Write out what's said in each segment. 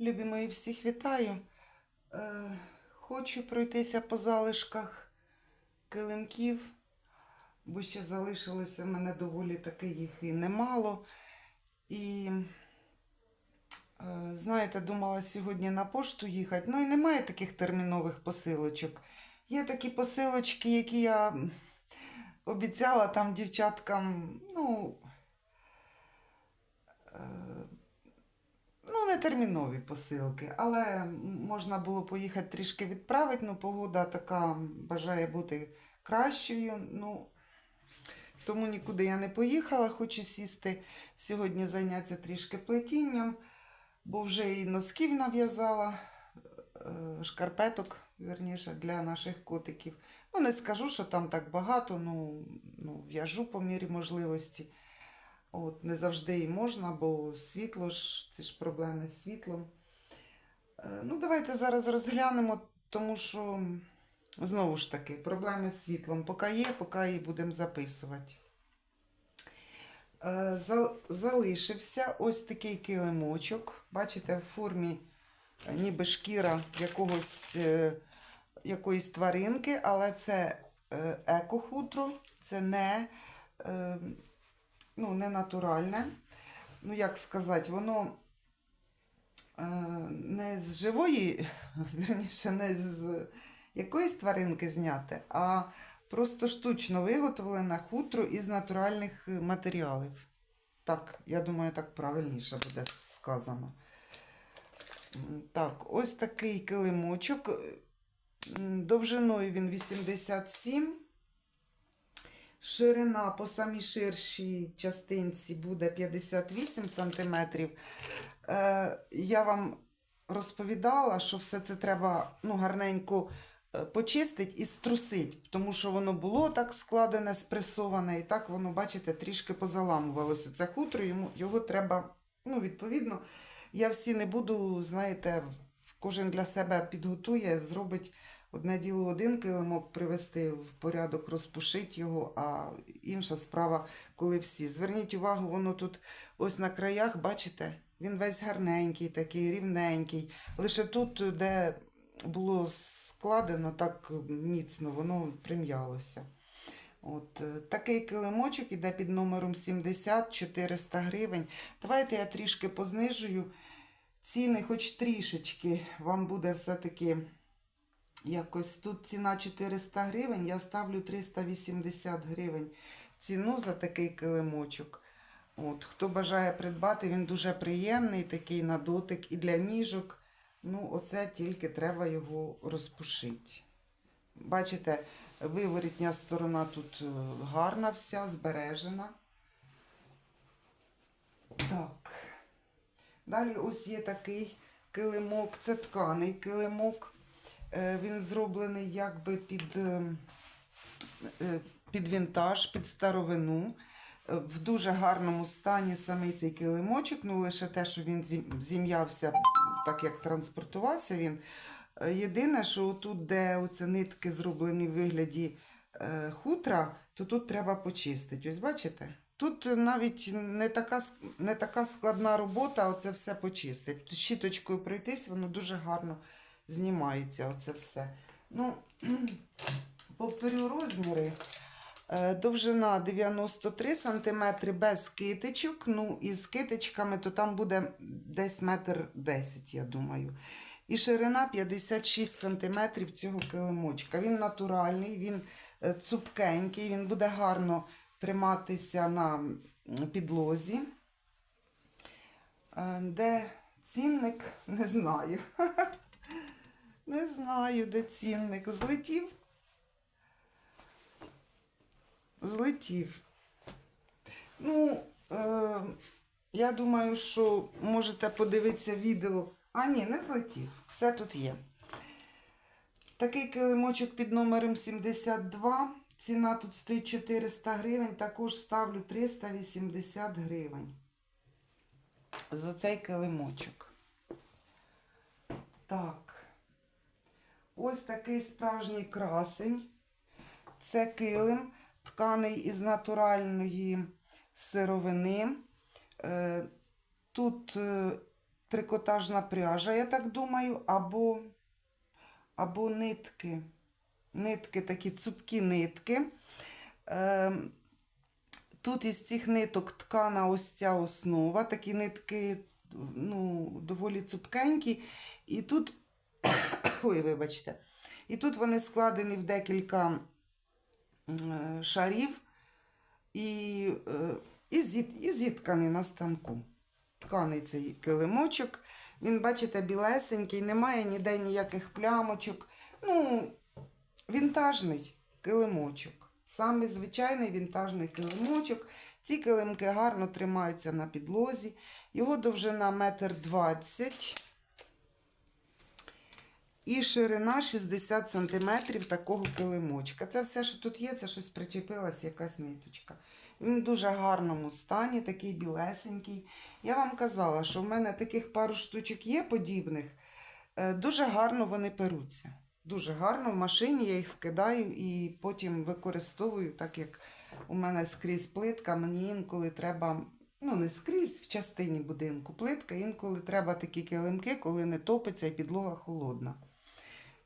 Любі мої, всіх вітаю. Е, хочу пройтися по залишках килимків, бо ще залишилося в мене доволі таки їх і немало. І, е, знаєте, думала сьогодні на пошту їхати. Ну і немає таких термінових посилочок. Є такі посилочки, які я обіцяла там дівчаткам, ну. е, Ну, не термінові посилки, але можна було поїхати трішки відправити. Ну, погода така бажає бути кращою. Ну, тому нікуди я не поїхала. Хочу сісти сьогодні зайнятися трішки плетінням, бо вже і носків нав'язала, е, шкарпеток, вірніше, для наших котиків. Ну, не скажу, що там так багато, ну, ну в'яжу по мірі можливості. От, не завжди і можна, бо світло ж, ці ж проблеми з світлом. Е, Ну, давайте зараз розглянемо, тому що знову ж таки проблеми з світлом. Поки є, поки її будемо записувати. Е, Залишився ось такий килимочок. Бачите, в формі е, ніби шкіра якогось, якоїсь тваринки, але це екохутро, це не. Ну, не натуральне. Ну, як сказати, воно е, не з живої, вірніше, не з якоїсь тваринки зняте, а просто штучно виготовлене хутро із натуральних е, матеріалів. Так, я думаю, так правильніше буде сказано. Так, ось такий килимочок. Довжиною він 87 Ширина по самій ширшій частинці буде 58 см. Е, я вам розповідала, що все це треба ну, гарненько е, почистити і струсити, тому що воно було так складене, спресоване, і так воно, бачите, трішки позаламувалося. Це хутро, йому, його треба, ну, відповідно, я всі не буду, знаєте, кожен для себе підготує, зробить Одне діло один килимок привести в порядок, розпушити його, а інша справа, коли всі. Зверніть увагу, воно тут ось на краях, бачите, він весь гарненький, такий рівненький. Лише тут, де було складено так міцно, воно прим'ялося. От, е, такий килимочок іде під номером 70 400 гривень. Давайте я трішки познижую ціни, хоч трішечки. Вам буде все-таки. Якось тут ціна 400 гривень, я ставлю 380 гривень ціну за такий килимочок. От, хто бажає придбати, він дуже приємний, такий на дотик і для ніжок. Ну, оце тільки треба його розпушити. Бачите, виворітня сторона тут е, гарна вся, збережена. Так. Далі ось є такий килимок, це тканий килимок. Е, Він зроблений якби під, е, е, під вінтаж, під старовину. В дуже гарному стані самий цей килимочок, ну лише те, що він зім'явся, так як транспортувався він. Єдине, що тут, де оце нитки зроблені в вигляді хутра, то тут треба почистити. Ось бачите? Тут навіть не така, не така складна робота, оце все почистити. Щіточкою пройтись, воно дуже гарно знімається оце все. Ну, повторю розміри. Е, Довжина 93 см без китичок. Ну, і з китичками, то там буде десь метр 10, я думаю. І ширина 56 см цього килимочка. Він натуральний, він е, цупкенький, він буде гарно триматися на підлозі. Е, Де цінник, не знаю. Не знаю, де цінник. Злетів. Злетів. Ну, е, я думаю, що можете подивитися відео. А, ні, не злетів. Все тут є. Такий килимочок під номером 72. Ціна тут стоїть 400 гривень. Також ставлю 380 гривень. За цей килимочок. Так. Ось такий справжній красень. Це килим, тканий із натуральної сировини. Е, Тут е, трикотажна пряжа, я так думаю, або, або нитки. Нитки, такі цупкі нитки. Ем, Тут із цих ниток ткана ось ця основа, такі нитки ну, доволі цупкенькі. І тут, ой, вибачте, і тут вони складені в декілька шарів і, е, і, зіт, і зіткані на станку. Тканий цей килимочок. Він, бачите, білесенький, немає ніде ніяких плямочок. Ну, вінтажний килимочок. Саме звичайний вінтажний килимочок. Ці килимки гарно тримаються на підлозі. Його довжина 1,20 м. І ширина 60 см такого килимочка. Це все, що тут є, це щось причепилась, якась ниточка. Він в дуже гарному стані, такий білесенький. Я вам казала, що в мене таких пару штучок є подібних. Е, Дуже гарно вони перуться. Дуже гарно в машині я їх вкидаю і потім використовую, так як у мене скрізь плитка, мені інколи треба, ну не скрізь в частині будинку плитка, інколи треба такі килимки, коли не топиться і підлога холодна.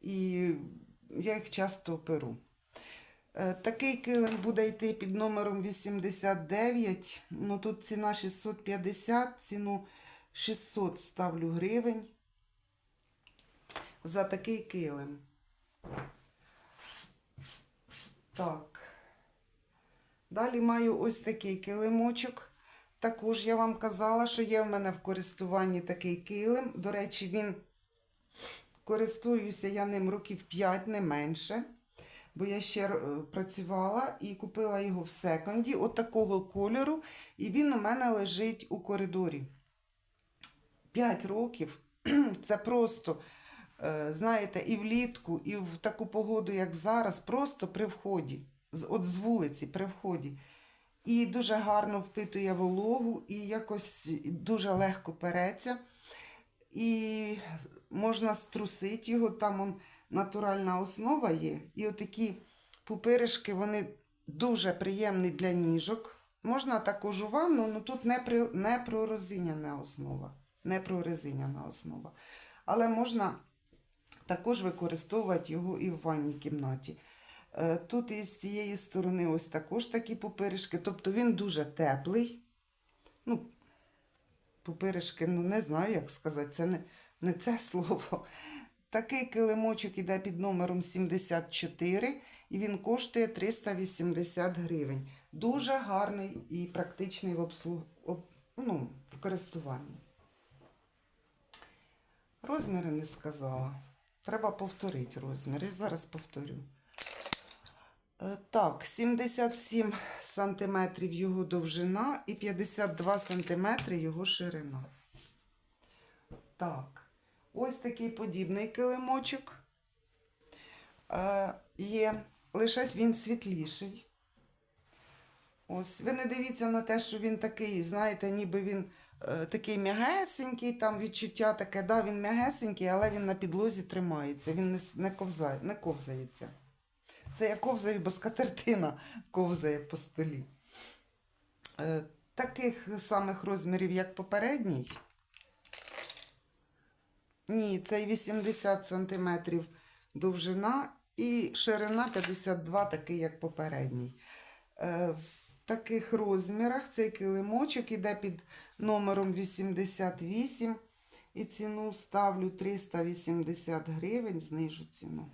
І я їх часто перу. Е, Такий килим буде йти під номером 89. Ну тут ціна 650, ціну 600 ставлю гривень за такий килим. Так. Далі маю ось такий килимочок. Також я вам казала, що є в мене в користуванні такий килим. До речі, він користуюся я ним років 5, не менше. Бо я ще е, працювала і купила його в секонді, от такого кольору, і він у мене лежить у коридорі. 5 років. Це просто, е, знаєте, і влітку, і в таку погоду, як зараз, просто при вході. От з вулиці, при вході. І дуже гарно впитує вологу, і якось дуже легко переться. І можна струсити його, там он натуральна основа є. І отакі пупиришки, вони дуже приємні для ніжок. Можна також у ванну, але тут не, при, не пророзиняна основа. Не прорезиняна основа. Але можна також використовувати його і в ванній кімнаті. Е, Тут із цієї сторони ось також такі пупиришки. Тобто він дуже теплий. Ну, пупиришки, ну не знаю, як сказати, це не, не це слово. Такий килимочок іде під номером 74 і він коштує 380 гривень. Дуже гарний і практичний в, обслуг... об... ну, в користуванні. Розміри не сказала. Треба повторити розміри. Зараз повторю. Е, Так, 77 сантиметрів його довжина і 52 сантиметри його ширина. Так, ось такий подібний килимочок. Е, є, лише він світліший. Ось, ви не дивіться на те, що він такий, знаєте, ніби він е, такий м'ягесенький, там відчуття таке, да, він м'ягесенький, але він на підлозі тримається, він не, не, ковзає, не ковзається. Це я ковзаю, бо скатертина ковзає по столі. Е, таких самих розмірів, як попередній. Ні, цей 80 см довжина і ширина 52, такий, як попередній. Е, в таких розмірах цей килимочок іде під номером 88. І ціну ставлю 380 гривень, знижу ціну.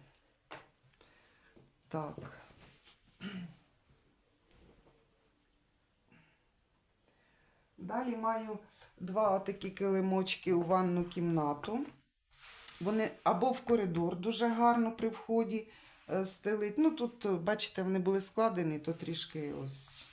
Так. Далі маю два отакі килимочки у ванну кімнату. Вони або в коридор дуже гарно при вході е, стелить. Ну тут, бачите, вони були складені, то трішки ось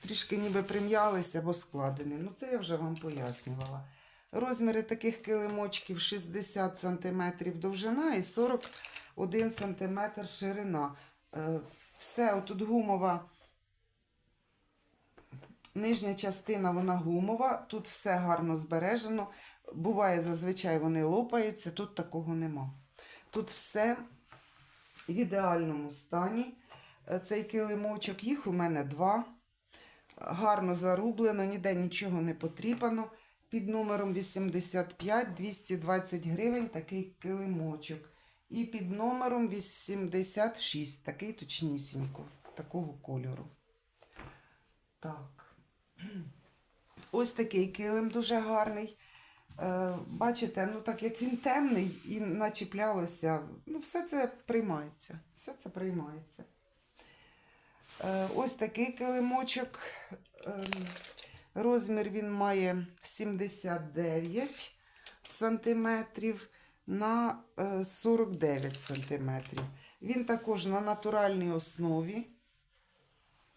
трішки ніби прим'ялися або складені. Ну, це я вже вам пояснювала. Розміри таких килимочків 60 см довжина і 41 см ширина. Е, Все, отут гумова. Нижня частина вона гумова, тут все гарно збережено. Буває, зазвичай вони лопаються, тут такого нема. Тут все в ідеальному стані. Е, Цей килимочок, їх у мене два. Гарно зарублено, ніде нічого не потріпано. під номером 85 220 гривень такий килимочок. І під номером 86, такий точнісінько, такого кольору. Так. Ось такий килим дуже гарний. Е, бачите, ну так як він темний і начіплялося, ну все це приймається. Все це приймається. Е, ось такий килимочок. Ем, Розмір він має 79 сантиметрів на е, 49 сантиметрів. Він також на натуральній основі.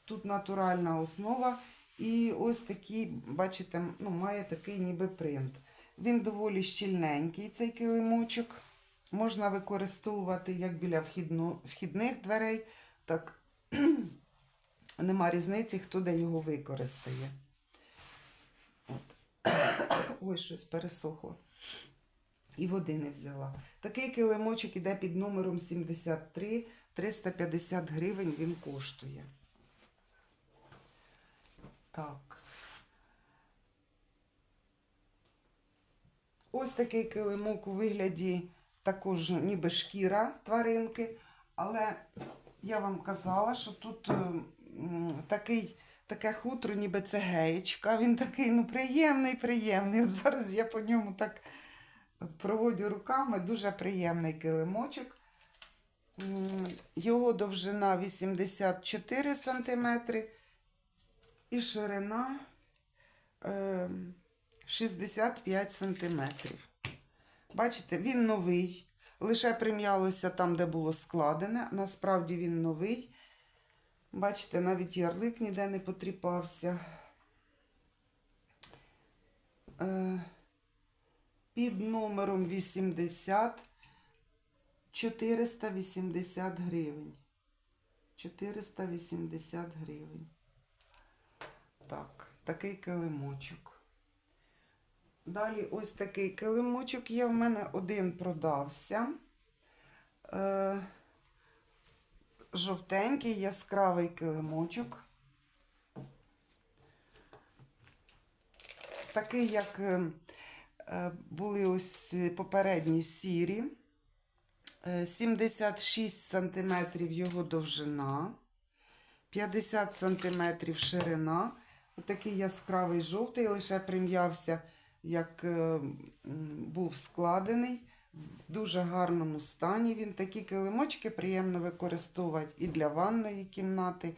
Тут натуральна основа. І ось такий, бачите, ну, має такий ніби принт. Він доволі щільненький, цей килимочок. Можна використовувати як біля вхідно, вхідних дверей, так нема різниці, хто де його використає. От. Ой, щось пересохло. І води не взяла. Такий килимочок іде під номером 73, 350 гривень він коштує. Так. Ось такий килимок у вигляді також ніби шкіра тваринки, але я вам казала, що тут е, такий, таке хутро, ніби це геєчка. Він такий ну, приємний, приємний. От зараз я по ньому так проводю руками. Дуже приємний килимочок. Його довжина 84 см і ширина е, 65 см. Бачите, він новий. Лише прим'ялося там, де було складене. Насправді він новий. Бачите, навіть ярлик ніде не потріпався. Під номером 80 480 гривень. 480 гривень. Так, такий килимочок. Далі ось такий килимочок є. В мене один продався. Е, жовтенький яскравий килимочок. Такий, як е, е, були ось попередні сірі. Е, 76 см його довжина, 50 см ширина. Отакий яскравий жовтий, лише прим'явся, як е, був складений. В дуже гарному стані він. Такі килимочки приємно використовувати і для ванної кімнати,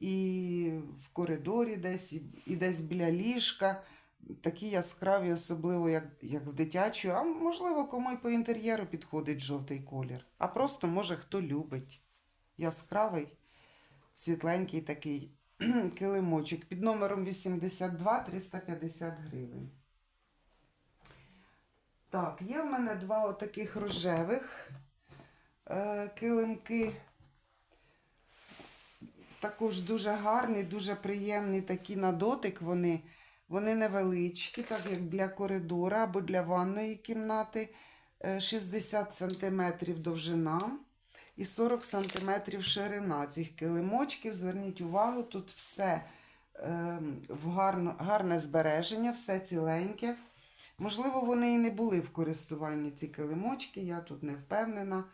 і в коридорі десь, і десь біля ліжка. Такі яскраві, особливо як, як в дитячу, а можливо, кому і по інтер'єру підходить жовтий колір. А просто, може, хто любить. Яскравий, світленький такий килимочок під номером 82 350 гривень. Так, є в мене два отаких рожевих е, килимки. Також дуже гарні, дуже приємні такі на дотик. Вони, вони невеличкі, так як для коридора або для ванної кімнати. Е, 60 см довжина і 40 см ширина цих килимочків. Зверніть увагу, тут все е, в гарне збереження, все ціленьке. Можливо, вони і не були в користуванні ці килимочки, я тут не впевнена.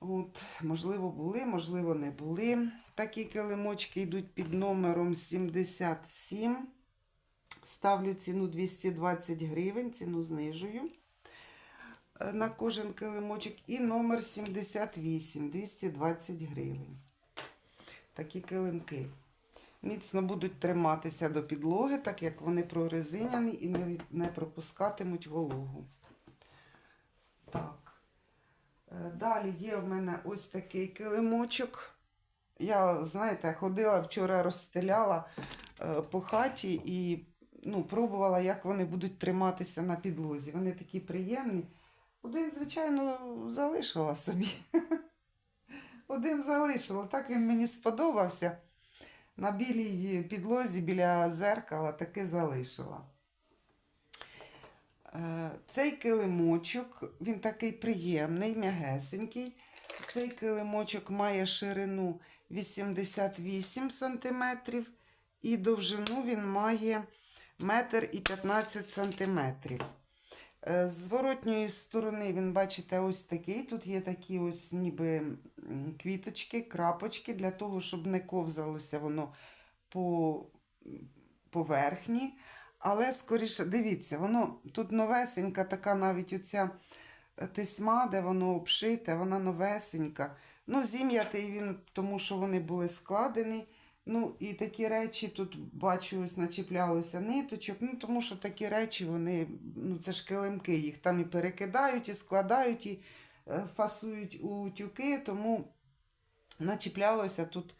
От, можливо, були, можливо, не були. Такі килимочки йдуть під номером 77. Ставлю ціну 220 гривень, ціну знижую е, на кожен килимочок. І номер 78 220 гривень. Такі килимки. Міцно будуть триматися до підлоги, так як вони прорезиняні і не, пропускатимуть вологу. Так. Е, Далі є в мене ось такий килимочок. Я, знаєте, ходила вчора, розстеляла е, по хаті і ну, пробувала, як вони будуть триматися на підлозі. Вони такі приємні. Один, звичайно, залишила собі. Один залишила. Так він мені сподобався. На білій підлозі біля зеркала таки залишила. Е, Цей килимочок, він такий приємний, м'ягесенький. Цей килимочок має ширину 88 см і довжину він має метр і 15 сантиметрів. Е, З зворотньої сторони він, бачите, ось такий. Тут є такі ось ніби квіточки, крапочки, для того, щоб не ковзалося воно по поверхні. Але скоріше, дивіться, воно тут новесенька, така навіть оця е, тесьма, де воно обшите, вона новесенька. Ну, зім'ятий він, тому що вони були складені. Ну, і такі речі тут бачу, начіплялося ниточок. Ну, тому що такі речі, вони, ну, це ж килимки, їх там і перекидають, і складають, і е, фасують у тюки, тому начіплялося тут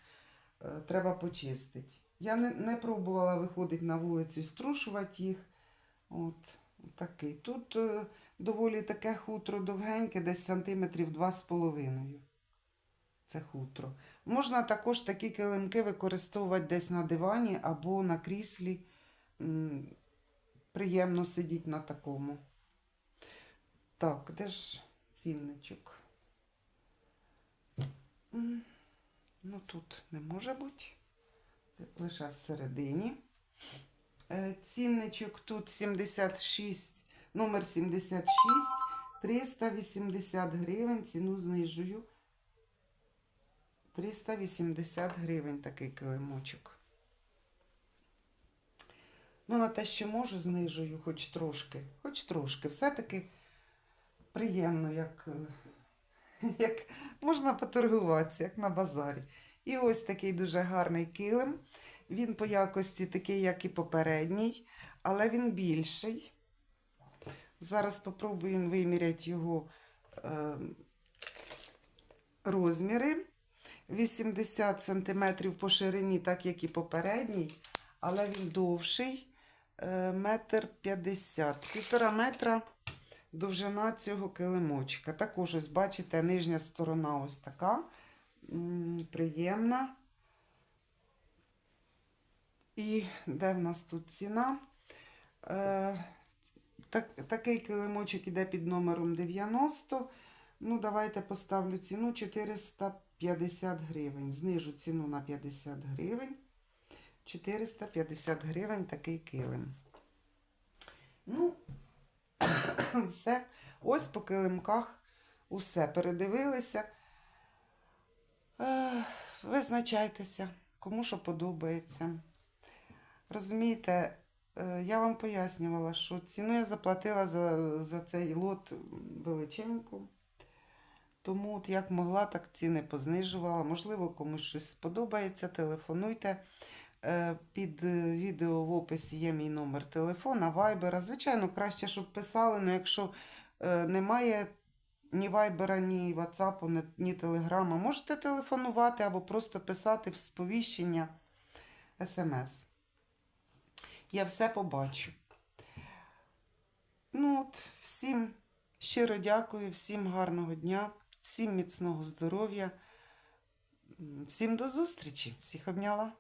е, треба почистити. Я не, не пробувала виходити на вулицю і струшувати їх. От, такий. Тут е, доволі таке хутро довгеньке, десь сантиметрів 2,5. Це хутро. Можна також такі килимки використовувати десь на дивані або на кріслі. Приємно сидіти на такому. Так, де ж цінничок? Ну тут не може бути. Це лише всередині. Е, Цінничок тут 76, номер 76, 380 гривень. Ціну знижую. 380 гривень такий килимочок. Ну, на те, що можу, знижую хоч трошки. Хоч трошки. Все-таки приємно, як, як можна поторгуватися, як на базарі. І ось такий дуже гарний килим. Він по якості такий, як і попередній, але він більший. Зараз спробуємо виміряти його е, розміри. 80 см по ширині, так як і попередній, але він довший. е, Метр 50. Півтора метра довжина цього килимочка. Також, ось, бачите, нижня сторона ось така. Приємна. І де в нас тут ціна? Е, так, такий килимочок іде під номером 90. Ну, давайте поставлю ціну 450 гривень. Знижу ціну на 50 гривень. 450 гривень такий килим. Ну, все. Ось по килимках усе передивилися. Е, Визначайтеся, кому що подобається. Розумієте, е, я вам пояснювала, що ціну я заплатила за, за цей лот величеньку. Тому от як могла, так ціни познижувала. Можливо, комусь щось сподобається, телефонуйте. Е, Під е, відео в описі є мій номер телефона, вайбера. Звичайно, краще, щоб писали, але якщо е, немає ні вайбера, ні ватсапу, ні телеграма, можете телефонувати або просто писати в сповіщення смс. Я все побачу. Ну от, всім щиро дякую, всім гарного дня, всім міцного здоров'я, всім до зустрічі, всіх обняла.